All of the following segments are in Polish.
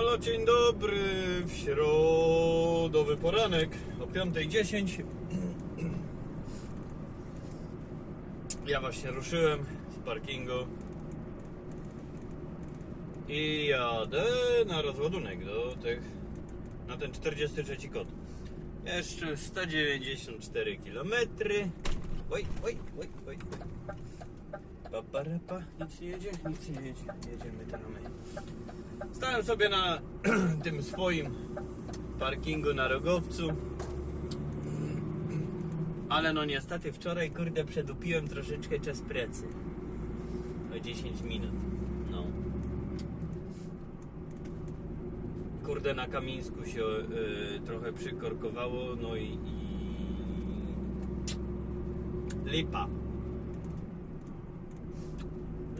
Halo, dzień dobry. W środowy poranek o 5.10. Ja właśnie ruszyłem z parkingu i jadę na rozładunek do tych, na ten 43 kod. Jeszcze 194 km. Oj, oj, oj, oj. Paparapa, nic nie jedzie, nic nie jedzie. Jedziemy tam. Stałem sobie na tym swoim parkingu na rogowcu. Ale no niestety wczoraj kurde przedupiłem troszeczkę czas pracy. O 10 minut. No. Kurde na Kamińsku się y, trochę przykorkowało, no i, i lipa.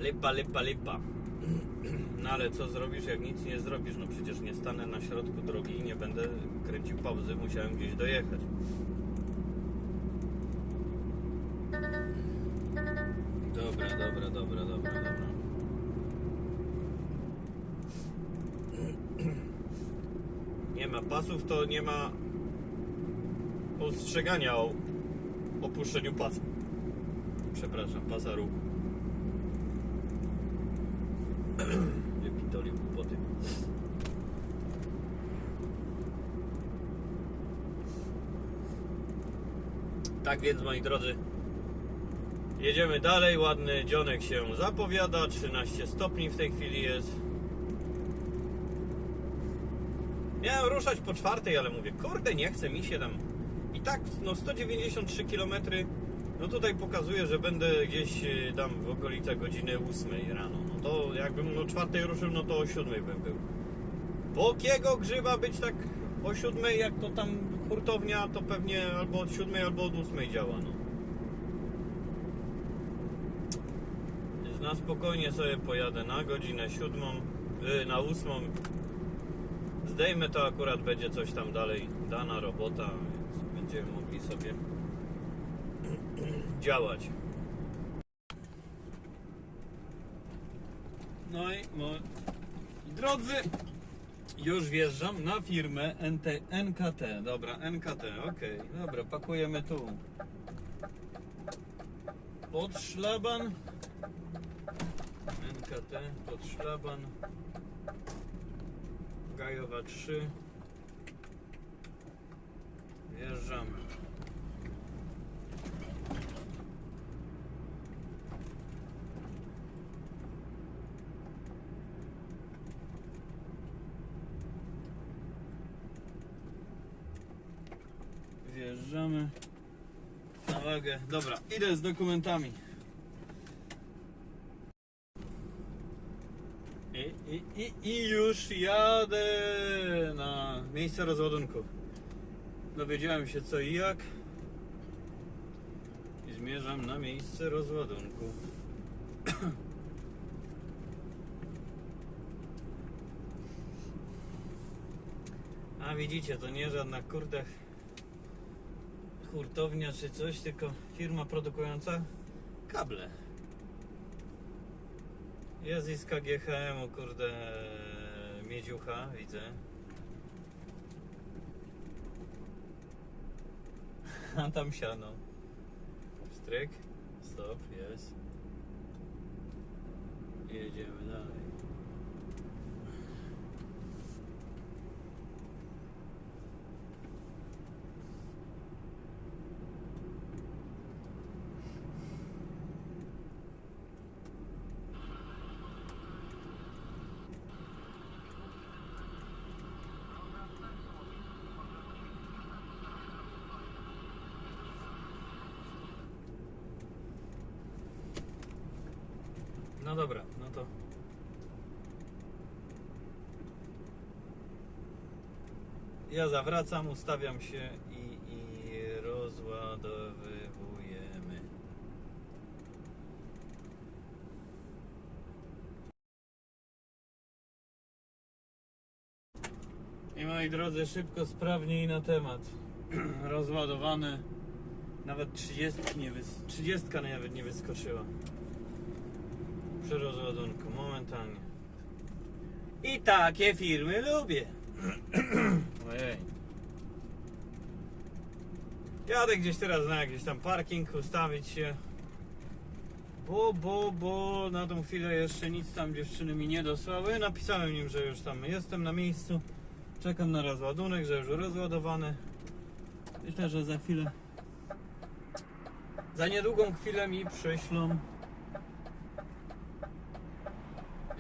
Lipa, lipa, lipa. No ale co zrobisz, jak nic nie zrobisz? No przecież nie stanę na środku drogi i nie będę kręcił pauzy, musiałem gdzieś dojechać. Dobra, dobra, dobra, dobra, dobra. Nie ma pasów, to nie ma ostrzegania o opuszczeniu pasa. Przepraszam, pasa ruchu. Tak więc, moi drodzy, jedziemy dalej. Ładny dzionek się zapowiada. 13 stopni w tej chwili jest. Miałem ruszać po czwartej, ale mówię, kurde, nie chce mi się tam. I tak, no 193 km. No tutaj pokazuje, że będę gdzieś y, tam w okolicach godziny 8 rano. No to jakbym o czwartej ruszył, no to o 7 bym był. Po kiego grzyba być tak o 7, jak to tam hurtownia, to pewnie albo od 7, albo od 8 działa, no. Więc na spokojnie sobie pojadę na godzinę 7, y, na 8. Zdejmę to akurat będzie coś tam dalej, dana robota, więc będziemy mogli sobie działać. No i moi drodzy, już wjeżdżam na firmę NT, NKT. Dobra, NKT, ok. Dobra, pakujemy tu. Pod szlaban. NKT, pod szlaban. Gajowa 3. Wjeżdżamy. Wjeżdżamy Dobra, idę z dokumentami. I, i, i, I już jadę na miejsce rozładunku. Dowiedziałem się co i jak. I zmierzam na miejsce rozładunku. A widzicie, to nie żadna kurde hurtownia czy coś, tylko firma produkująca kable. Jest i z KGHM, kurde, miedziucha, widzę. A tam siano. Stryk, stop, jest. Jedziemy dalej. No dobra, no to. Ja zawracam, ustawiam się i, i rozładowujemy. I moi drodzy, szybko, sprawnie i na temat. Rozładowane. Nawet 30 nie, wys 30 nawet nie wyskoczyła przy rozładunku, momentalnie. I takie firmy lubię. Ojej. Jadę gdzieś teraz na jakiś tam parking, ustawić się. Bo, bo, bo na tą chwilę jeszcze nic tam dziewczyny mi nie dosłały. Napisałem im, że już tam jestem na miejscu. Czekam na rozładunek, że już rozładowany. Myślę, że za chwilę. Za niedługą chwilę mi prześlą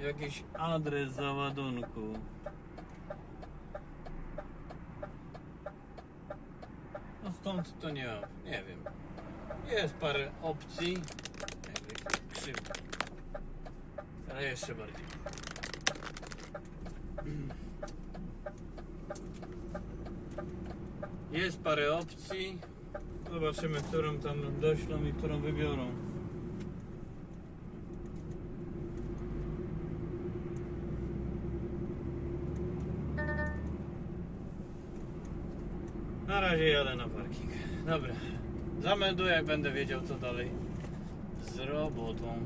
jakiś adres załadunku. No stąd to nie mam, nie wiem. Jest parę opcji. Krzywo. Ale jeszcze bardziej. Jest parę opcji. Zobaczymy, którą tam doślą i którą wybiorą. Na razie jadę na parking. Dobra. Zamelduję, jak będę wiedział, co dalej z robotą.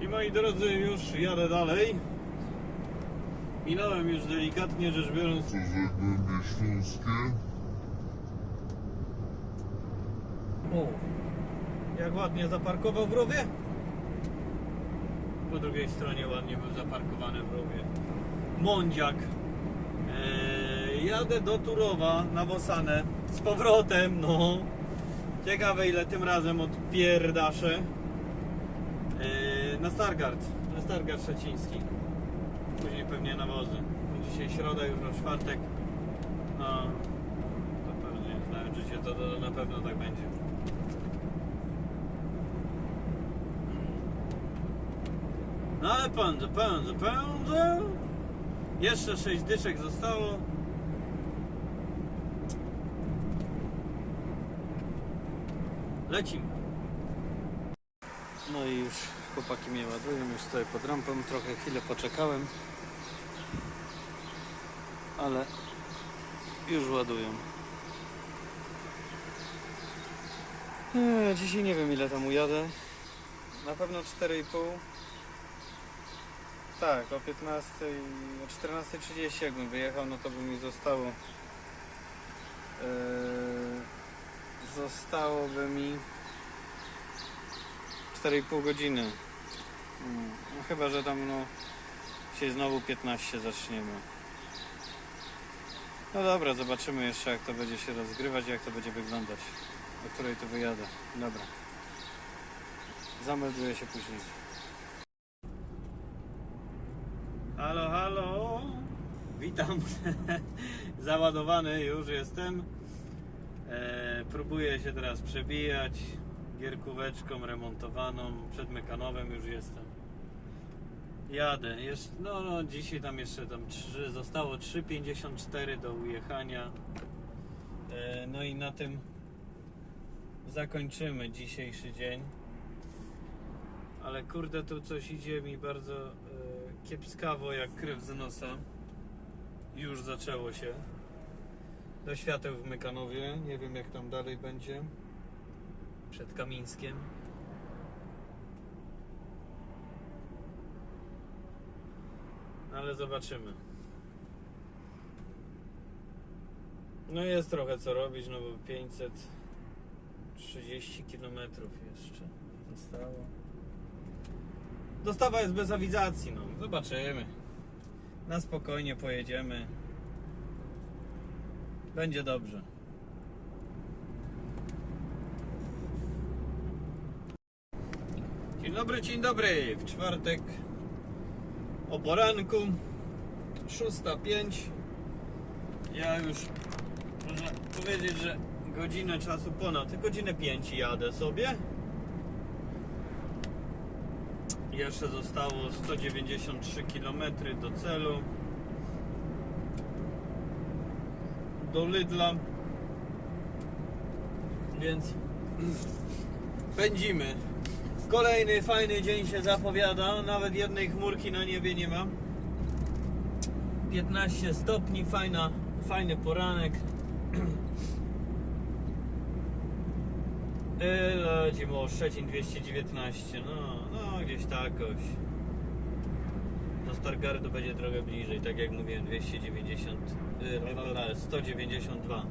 I moi drodzy, już jadę dalej. Minąłem już delikatnie rzecz biorąc Co Zagłębie Śląskie? O, jak ładnie zaparkował w rowie. Po drugiej stronie ładnie był zaparkowany w rowie. Mądziak. Jadę do Turowa na Wosanę z powrotem, no. Ciekawe ile tym razem odpierdaszę. Eee, na Stargard, na Stargard Szczeciński. Później pewnie na wozy. Dzisiaj środa, jutro czwartek. No, to pewnie, znając życie, to, to na pewno tak będzie. No ale pędzę, pędzę, pędzę. Jeszcze 6 dyszek zostało. Lecimy. No i już chłopaki mnie ładują, już stoję pod rampą, trochę chwilę poczekałem. Ale już ładują. Eee, dzisiaj nie wiem ile tam ujadę. Na pewno 4,5. Tak, o 15, o 14.30 jakbym wyjechał, no to by mi zostało. Eee, zostałoby mi 4,5 godziny. Mm, No chyba, że tam no się znowu 15 zaczniemy. No dobra, zobaczymy jeszcze jak to będzie się rozgrywać, jak to będzie wyglądać. Do której to wyjadę. Dobra. Zamelduję się później. Halo, halo. Witam. Załadowany już jestem. E, próbuję się teraz przebijać gierkóweczką remontowaną. Przed mekanowem już jestem. Jadę. Jeszcze, no, no, dzisiaj tam jeszcze tam 3, zostało 3,54 do ujechania. E, no i na tym zakończymy dzisiejszy dzień. Ale kurde, tu coś idzie mi bardzo e, kiepskawo, jak krew z nosa. Już zaczęło się. Do świateł w Mykanowie. Nie wiem, jak tam dalej będzie. Przed Kamińskiem. Ale zobaczymy. No jest trochę co robić, no bo 530 km jeszcze zostało. Dostawa jest bez awizacji, no. Zobaczymy. Na spokojnie pojedziemy. Będzie dobrze. Dzień dobry, dzień dobry. W czwartek o poranku 6.05 Ja już można powiedzieć, że godzinę czasu ponad, godzinę 5 jadę sobie. Jeszcze zostało 193 km do celu. Do Lidla. Więc pędzimy. Kolejny fajny dzień się zapowiada. Nawet jednej chmurki na niebie nie ma. 15 stopni, fajna, fajny poranek. Lecimy o Szczecin 219. No, no gdzieś takoś. Do Stargardu będzie trochę bliżej, tak jak mówiłem, 290, y, 192.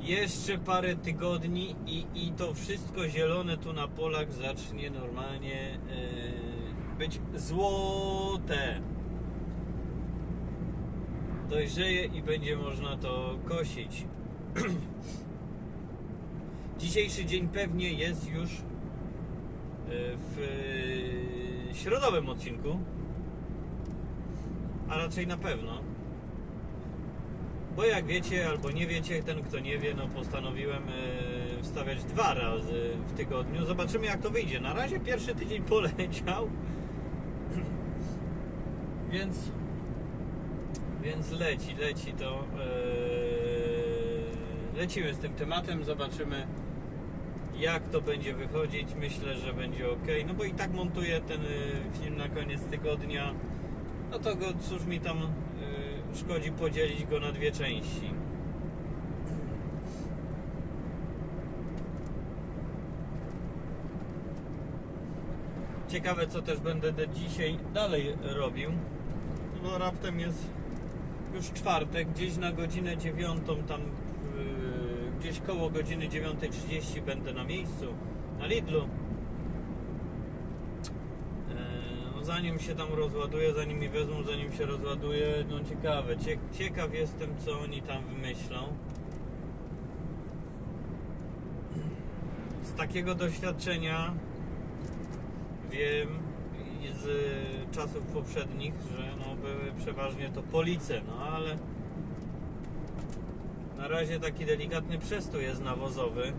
Jeszcze parę tygodni i, i to wszystko zielone tu na polach zacznie normalnie y, być złote. Dojrzeje i będzie można to kosić. Dzisiejszy dzień pewnie jest już y, w y, środowym odcinku, a raczej na pewno. Bo jak wiecie albo nie wiecie, ten kto nie wie, no postanowiłem y, wstawiać dwa razy w tygodniu. Zobaczymy jak to wyjdzie. Na razie pierwszy tydzień poleciał. Więc więc leci, leci to. Yy, lecimy z tym tematem, zobaczymy jak to będzie wychodzić. Myślę, że będzie ok. No bo i tak montuję ten y, film na koniec tygodnia. No to go cóż mi tam y, szkodzi podzielić go na dwie części. Ciekawe co też będę dzisiaj dalej robił. No raptem jest już czwartek, gdzieś na godzinę dziewiątą, tam gdzieś koło godziny 9.30 będę na miejscu, na Lidlu. No zanim się tam rozładuje, zanim mi wezmą, zanim się rozładuje, no ciekawe, cie, ciekaw jestem co oni tam wymyślą. Z takiego doświadczenia wiem z czasów poprzednich, że no były przeważnie to police, no ale na razie taki delikatny przestój jest nawozowy.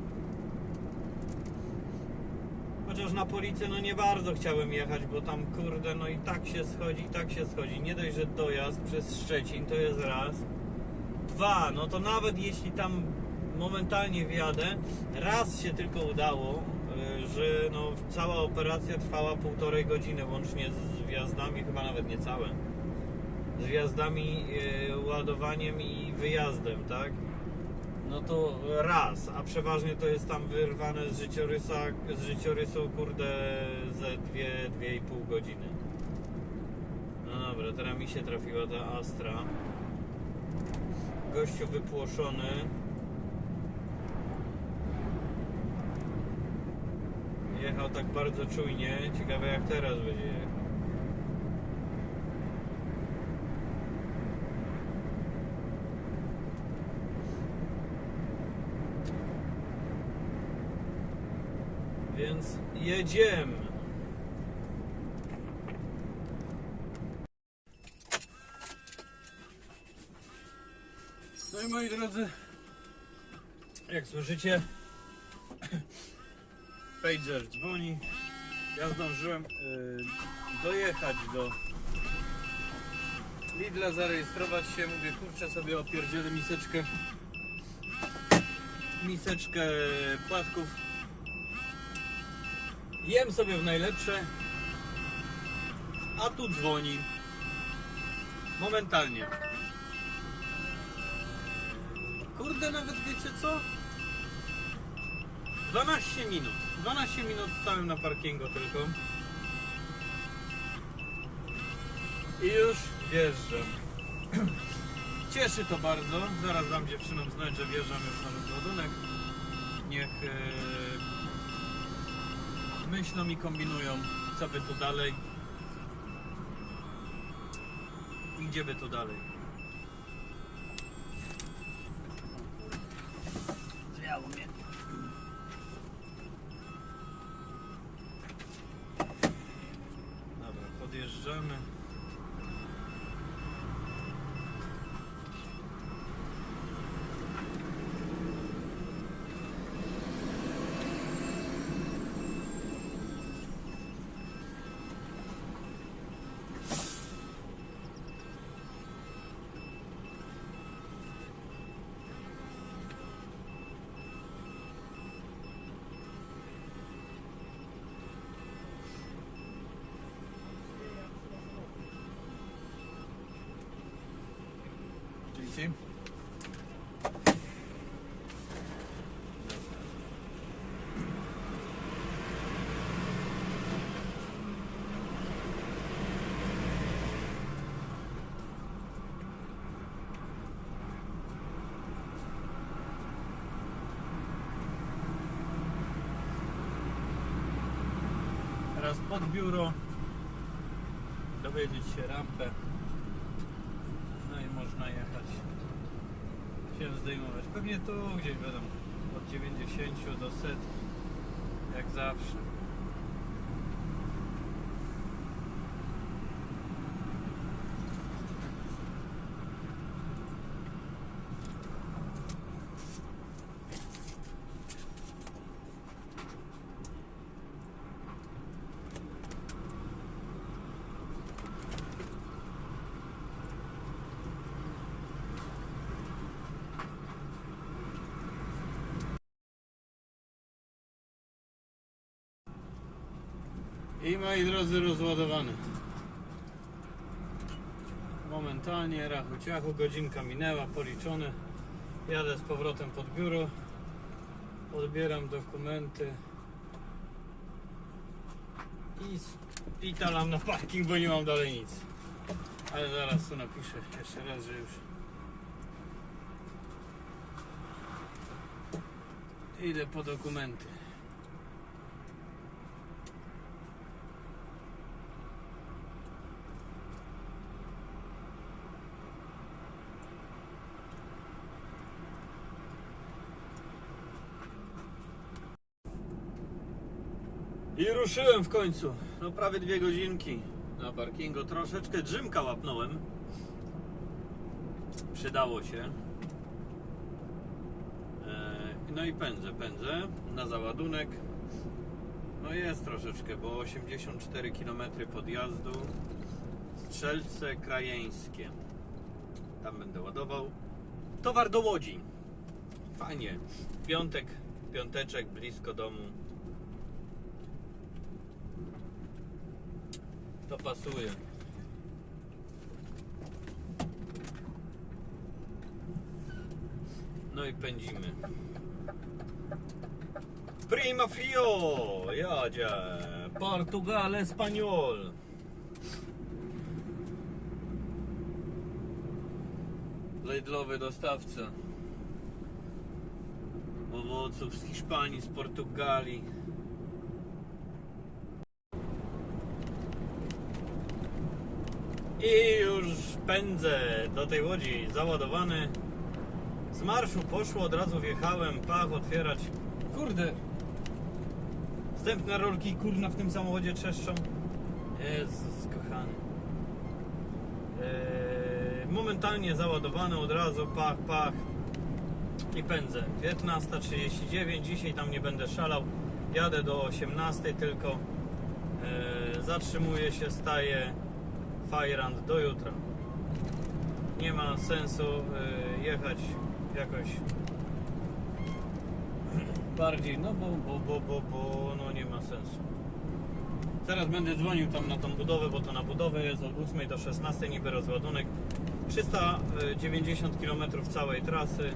Chociaż na policję no nie bardzo chciałem jechać, bo tam kurde no i tak się schodzi, i tak się schodzi. Nie dość, że dojazd przez Szczecin to jest raz. Dwa, no to nawet jeśli tam momentalnie wjadę, raz się tylko udało, y, że no cała operacja trwała półtorej godziny łącznie z wjazdami, chyba nawet nie całe. Z wjazdami, y, ładowaniem i wyjazdem, tak? No to raz, a przeważnie to jest tam wyrwane z życiorysa, z życiorysu kurde ze dwie, dwie i pół godziny. No dobra, teraz mi się trafiła ta Astra. Gościu wypłoszony. Jechał tak bardzo czujnie. Ciekawe jak teraz będzie jechał. Więc jedziemy. No i moi drodzy, jak słyszycie, pager dzwoni. Ja zdążyłem y, dojechać do Lidla, zarejestrować się. Mówię, kurczę sobie opierdzielę miseczkę miseczkę płatków. Jem sobie w najlepsze, a tu dzwoni. Momentalnie. Kurde, nawet wiecie co? 12 minut. 12 minut stałem na parkingu tylko. I już wjeżdżam. Cieszy to bardzo. Zaraz dam dziewczynom znać, że wjeżdżam już na rozładunek. Niech e, myślą i kombinują, co by tu dalej. I gdzie by tu dalej. kręci. Teraz pod biuro dowiedzieć się rampę zdejmować. Pewnie tu gdzieś będą od 90 do setki. Jak zawsze. I moi drodzy, rozładowany. Momentalnie, rachu ciachu, godzinka minęła, policzone. Jadę z powrotem pod biuro. Odbieram dokumenty. I spitalam na parking, bo nie mam dalej nic. Ale zaraz tu napiszę jeszcze raz, że już idę po dokumenty. I ruszyłem w końcu. No prawie dwie godzinki na parkingu. Troszeczkę drzymka łapnąłem. Przydało się. E, No i pędzę, pędzę na załadunek. No jest troszeczkę, bo 84 km podjazdu. Strzelce krajeńskie. Tam będę ładował. Towar do Łodzi. Fajnie. Piątek, piąteczek blisko domu. To pasuje. No i pędzimy. Prima fio! Jadzie! Portugal, Espanyol! Lidlowy dostawca owoców z Hiszpanii, z Portugalii. I już pędzę do tej łodzi załadowany. Z marszu poszło, od razu wjechałem, pach otwierać. Kurde. Wstępne rolki kurna w tym samochodzie trzeszczą. Jezus kochany. Eee, momentalnie załadowany od razu, pach, pach. I pędzę. 15.39, dzisiaj tam nie będę szalał. Jadę do 18 tylko. Eee, zatrzymuję się, staję. Fajrand do jutra. Nie ma sensu y, jechać jakoś bardziej, no bo, bo, bo, bo, bo no nie ma sensu. Teraz będę dzwonił tam na tą budowę, bo to na budowę jest od 8 do 16 niby rozładunek. 390 km całej trasy.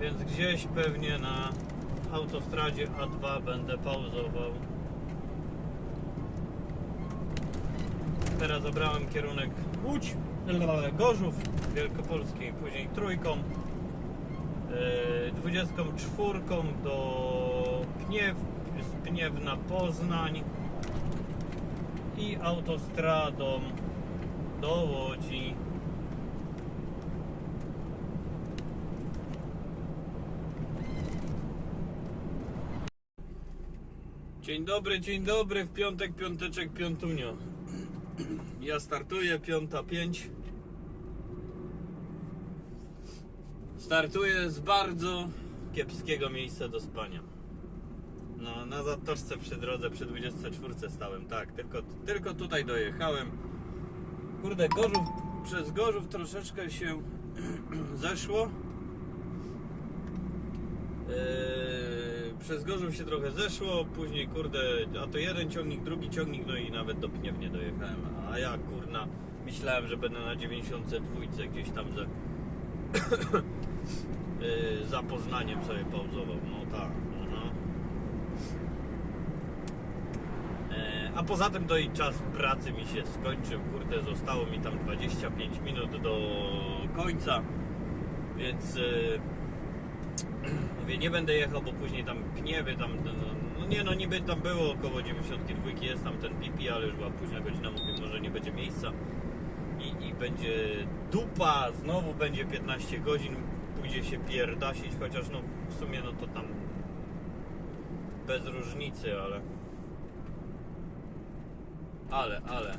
Więc gdzieś pewnie na autostradzie A2 będę pauzował. Teraz obrałem kierunek Łódź, Gorzów Wielkopolski, później trójką, yy, 24 do Pniew, z Pniew na Poznań i autostradą do Łodzi. Dzień dobry, dzień dobry, w piątek, piąteczek, piątunio. Ja startuję, piąta pięć. Startuję z bardzo kiepskiego miejsca do spania. No, na zatoczce przy drodze, przy 24 stałem, tak, tylko, tylko tutaj dojechałem. Kurde, Gorzów, przez Gorzów troszeczkę się zeszło. Eee, przez Gorzów się trochę zeszło, później kurde, a to jeden ciągnik, drugi ciągnik, no i nawet do Pniew nie dojechałem. A ja kurna, myślałem, że będę na 92 gdzieś tam za, Eee, za Poznaniem sobie pauzował. No tak, aha. Eee, A poza tym to i czas pracy mi się skończył, kurde, zostało mi tam 25 minut do końca, więc... eee, Mówię, nie będę jechał, bo później tam pniewy, tam no, no, nie no, niby tam było około 92, jest tam ten pipi, ale już była późna godzina, mówię, może nie będzie miejsca. I, I będzie dupa, znowu będzie 15 godzin, pójdzie się pierdasić, chociaż no w sumie no to tam bez różnicy, ale... Ale, ale...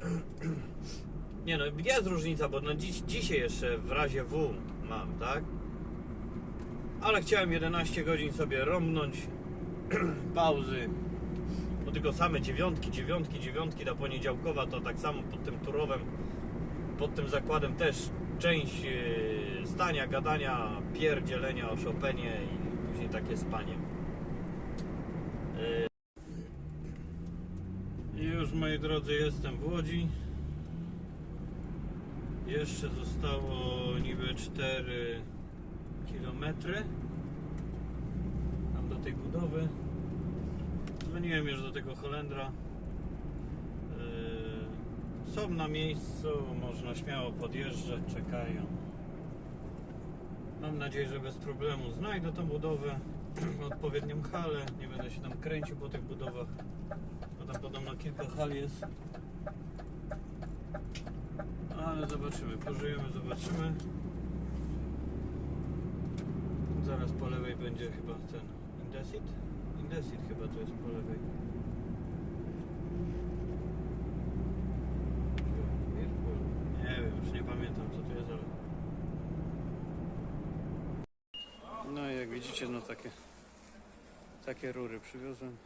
Nie no, jest różnica, bo no dziś, dzisiaj jeszcze w razie W mam, tak? Ale chciałem 11 godzin sobie rąbnąć pauzy. Bo tylko same dziewiątki, dziewiątki, dziewiątki ta poniedziałkowa to tak samo pod tym turowem, pod tym zakładem też część yy, stania, gadania, pierdzielenia o Chopinie i później takie spanie. Yy. I już moi drodzy jestem w Łodzi. Jeszcze zostało niby 4 kilometry tam do tej budowy. Dzwoniłem już do tego Holendra. Yy, Są na miejscu, można śmiało podjeżdżać, czekają. Mam nadzieję, że bez problemu znajdę tą budowę, odpowiednią halę, nie będę się tam kręcił po tych budowach, bo tam podobno kilka hal jest. Ale zobaczymy, pożyjemy, zobaczymy. Zaraz po lewej będzie chyba ten Indesit? Indesit chyba to jest po lewej. Nie wiem, już nie pamiętam co to jest, ale... No i jak widzicie, no takie takie rury przywiozłem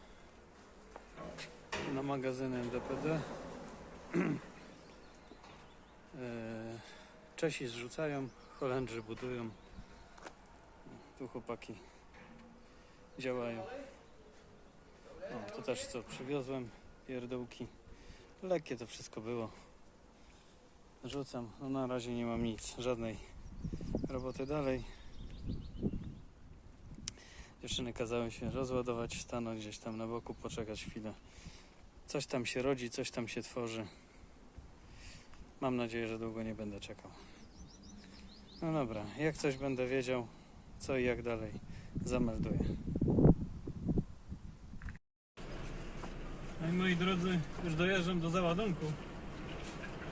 na magazyny DPD. E, Czesi zrzucają, Holendrzy budują. Tu chłopaki działają. O, to też co przywiozłem, pierdółki. Lekkie to wszystko było. Rzucam. No na razie nie mam nic, żadnej roboty dalej. Dziewczyny kazały się rozładować, stanąć gdzieś tam na boku, poczekać chwilę. Coś tam się rodzi, coś tam się tworzy. Mam nadzieję, że długo nie będę czekał. No dobra, jak coś będę wiedział, co i jak dalej, zamelduję. No i moi drodzy, już dojeżdżam do załadunku.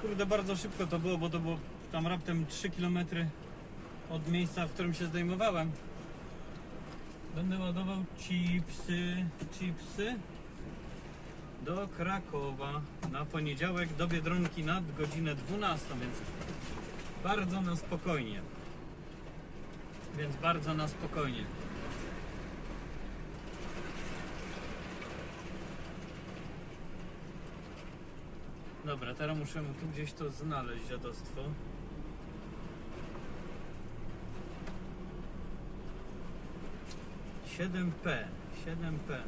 Kurde, bardzo szybko to było, bo to było tam raptem 3 km od miejsca, w którym się zdejmowałem. Będę ładował chipsy, chipsy do Krakowa na poniedziałek do Biedronki nad godzinę 12, więc bardzo na spokojnie. Więc bardzo na spokojnie. Dobra, teraz muszę mu tu gdzieś to znaleźć, dziadostwo. Siedem P, siedem P.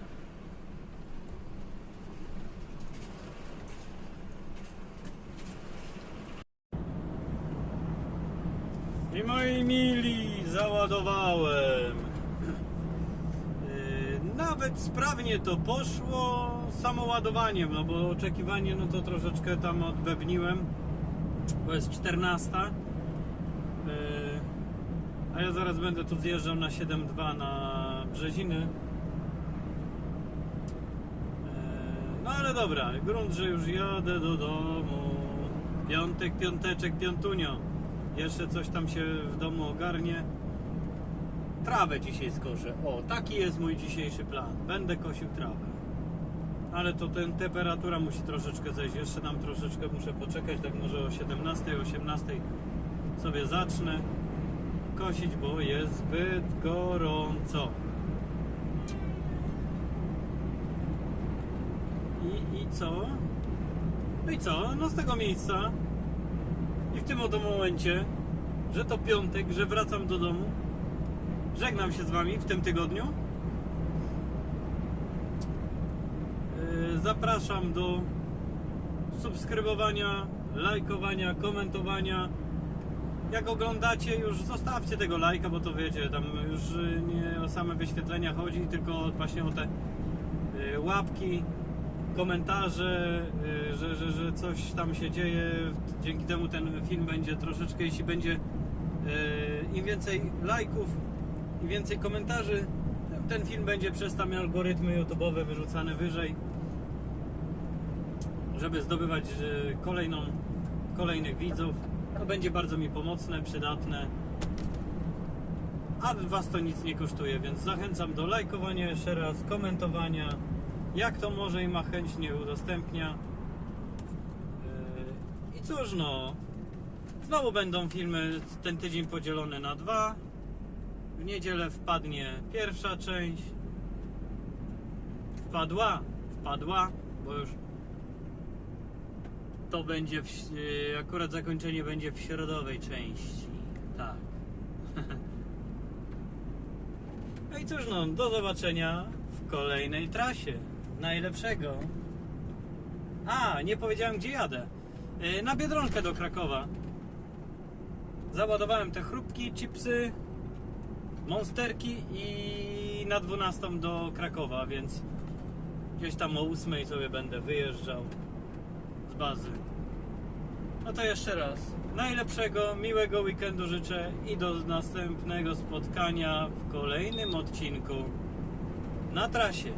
I moi mili, załadowałem. Yy, Nawet sprawnie to poszło samo ładowaniem, no bo oczekiwanie no to troszeczkę tam odbebniłem, bo jest 14. Yy, A ja zaraz będę tu zjeżdżał na 7.2 na Brzeziny. Yy, No ale dobra, grunt, że już jadę do domu. Piątek, piąteczek, piątunio. Jeszcze coś tam się w domu ogarnie. Trawę dzisiaj skoszę. O, taki jest mój dzisiejszy plan. Będę kosił trawę. Ale to ten temperatura musi troszeczkę zejść. Jeszcze nam troszeczkę muszę poczekać, tak może o 17, 18 sobie zacznę kosić, bo jest zbyt gorąco. I, I co? No i co? No z tego miejsca i w tym oto momencie, że to piątek, że wracam do domu, żegnam się z Wami w tym tygodniu. Yy, Zapraszam do subskrybowania, lajkowania, komentowania. Jak oglądacie, już zostawcie tego lajka, bo to wiecie, tam już nie o same wyświetlenia chodzi, tylko właśnie o te yy, łapki, komentarze, y, że, że, że coś tam się dzieje. Dzięki temu ten film będzie troszeczkę, jeśli będzie y, im więcej lajków i więcej komentarzy, ten film będzie przez tam algorytmy YouTube'owe wyrzucany wyżej, żeby zdobywać e, kolejną, kolejnych widzów. To będzie bardzo mi pomocne, przydatne. A Was to nic nie kosztuje, więc zachęcam do lajkowania jeszcze raz, komentowania. Jak to może i ma chętnie udostępnia. Yy, I cóż no, znowu będą filmy ten tydzień podzielone na dwa. W niedzielę wpadnie pierwsza część. Wpadła, wpadła, bo już to będzie w, yy, akurat zakończenie będzie w środowej części. Tak. No i cóż no, do zobaczenia w kolejnej trasie. Najlepszego. A, nie powiedziałem gdzie jadę. Yy, Na Biedronkę do Krakowa. Załadowałem te chrupki, chipsy, monsterki i na 12 do Krakowa, więc gdzieś tam o 8 sobie będę wyjeżdżał z bazy. No to jeszcze raz. Najlepszego, miłego weekendu życzę i do następnego spotkania w kolejnym odcinku na trasie.